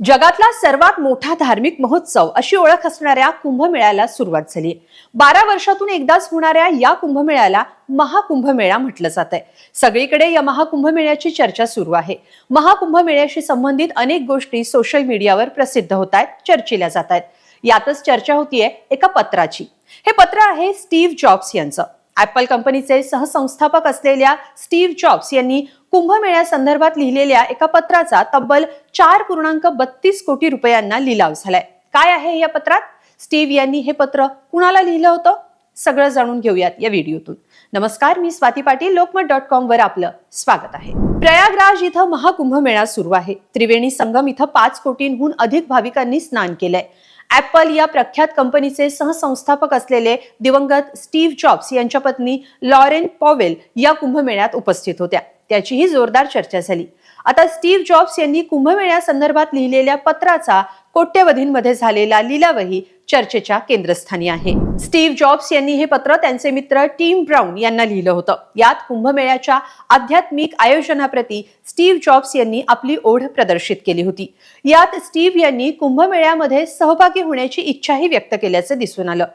जगातला सर्वात मोठा धार्मिक महोत्सव अशी ओळख असणाऱ्या कुंभमेळ्याला सुरुवात झाली. बारा वर्षातून एकदाच होणाऱ्या या कुंभमेळ्याला महाकुंभमेळा म्हटलं जात आहे सगळीकडे या महाकुंभमेळ्याची चर्चा सुरू आहे. महाकुंभमेळ्याशी संबंधित अनेक गोष्टी सोशल मीडियावर प्रसिद्ध होत आहेत चर्चिल्या जात आहेत. यातच चर्चा होतीये एका पत्राची. हे पत्र आहे स्टीव्ह जॉब्स यांचं. ॲपल कंपनीचे सहसंस्थापक असलेल्या स्टीव्ह जॉब्स यांनी कुंभमेळ्यासंदर्भात लिहिलेल्या एका पत्राचा तब्बल चार पूर्णांक बत्तीस कोटी रुपयांना लिलाव झालाय. काय आहे या पत्रात? स्टीव्ह यांनी हे पत्र कुणाला लिहिलं होतं? सगळं जाणून घेऊयात या व्हिडिओतून. नमस्कार मी स्वाती पाटील लोकमत डॉट कॉम वर आपलं स्वागत आहे. प्रयागराज इथं महाकुंभमेळा सुरू आहे. त्रिवेणी संगम इथं पाच कोटींहून अधिक भाविकांनी स्नान केलंय. ऍपल या प्रख्यात कंपनीचे सहसंस्थापक असलेले दिवंगत स्टीव्ह जॉब्स यांच्या पत्नी लॉरेन पॉवेल या कुंभमेळ्यात उपस्थित होत्या. त्याचीही जोरदार चर्चा झाली. आता स्टीव्ह जॉब्स यांनी कुंभमेळ्यासंदर्भात लिहिलेल्या पत्राचा कोट्यवधींमध्ये झालेला लिलावही चर्चेच्या केंद्रस्थानी आहे. स्टीव्ह जॉब्स यांनी हे पत्र त्यांचे मित्र टीम ब्राऊन यांना लिहिलं होतं. यात कुंभमेळ्याच्या आध्यात्मिक आयोजनाप्रती स्टीव्ह जॉब्स यांनी आपली ओढ प्रदर्शित केली होती. यात स्टीव्ह यांनी कुंभमेळ्यामध्ये सहभागी होण्याची इच्छाही व्यक्त केल्याचं दिसून आलं.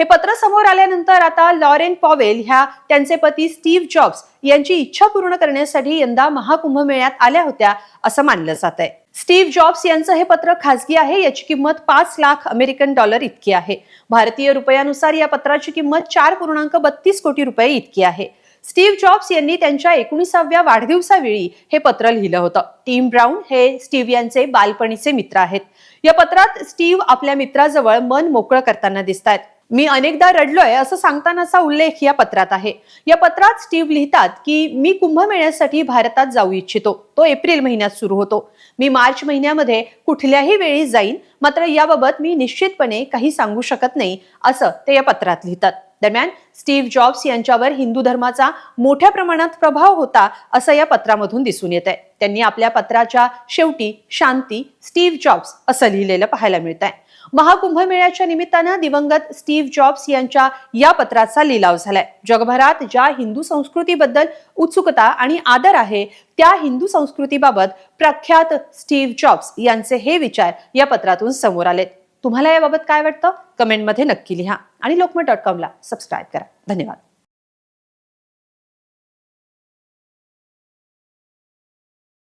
हे पत्र समोर आल्यानंतर आता लॉरेन पॉवेल ह्या त्यांचे पती स्टीव्ह जॉब्स यांची इच्छा पूर्ण करण्यासाठी यंदा महाकुंभमेळ्यात आल्या होत्या असं मानलं जात आहे स्टीव्ह जॉब्स यांचं हे पत्र खासगी आहे याची किंमत पाच लाख अमेरिकन डॉलर इतकी आहे. भारतीय रुपयानुसार या पत्राची किंमत चार पूर्णांक बत्तीस कोटी रुपये इतकी आहे. स्टीव्ह जॉब्स यांनी त्यांच्या एकोणीसाव्या वाढदिवसावेळी हे पत्र लिहिलं होतं. टीम ब्राऊन हे स्टीव्ह यांचे बालपणीचे मित्र आहेत. या पत्रात स्टीव्ह आपल्या मित्राजवळ मन मोकळं करताना दिसत मी अनेकदा रडलोय असं सांगतानाचा उल्लेख या पत्रात आहे. या पत्रात स्टीव्ह लिहितात की मी कुंभमेळ्यासाठी भारतात जाऊ इच्छितो. तो एप्रिल महिन्यात सुरू होतो. मी मार्च महिन्यामध्ये कुठल्याही वेळी जाईन मात्र याबाबत मी निश्चितपणे काही सांगू शकत नाही असं ते या पत्रात लिहितात. दरम्यान स्टीव्ह जॉब्स यांच्यावर हिंदू धर्माचा मोठ्या प्रमाणात प्रभाव होता असं या पत्रामधून दिसून येत आहे त्यांनी आपल्या पत्राच्या शेवटी शांती स्टीव्ह जॉब्स असं लिहिलेलं पाहायला मिळत आहे महाकुंभमेळ्याच्या निमित्तानं दिवंगत स्टीव्ह जॉब्स यांच्या या पत्राचा लिलाव झालाय. जगभरात ज्या हिंदू संस्कृतीबद्दल उत्सुकता आणि आदर आहे त्या हिंदू संस्कृतीबाबत प्रख्यात स्टीव्ह जॉब्स यांचे हे विचार या पत्रातून समोर आलेत. तुम्हाला याबाबत काय वाटतं? कमेंटमध्ये नक्की लिहा आणि लोकमत डॉट कॉमला सबस्क्राईब करा. धन्यवाद.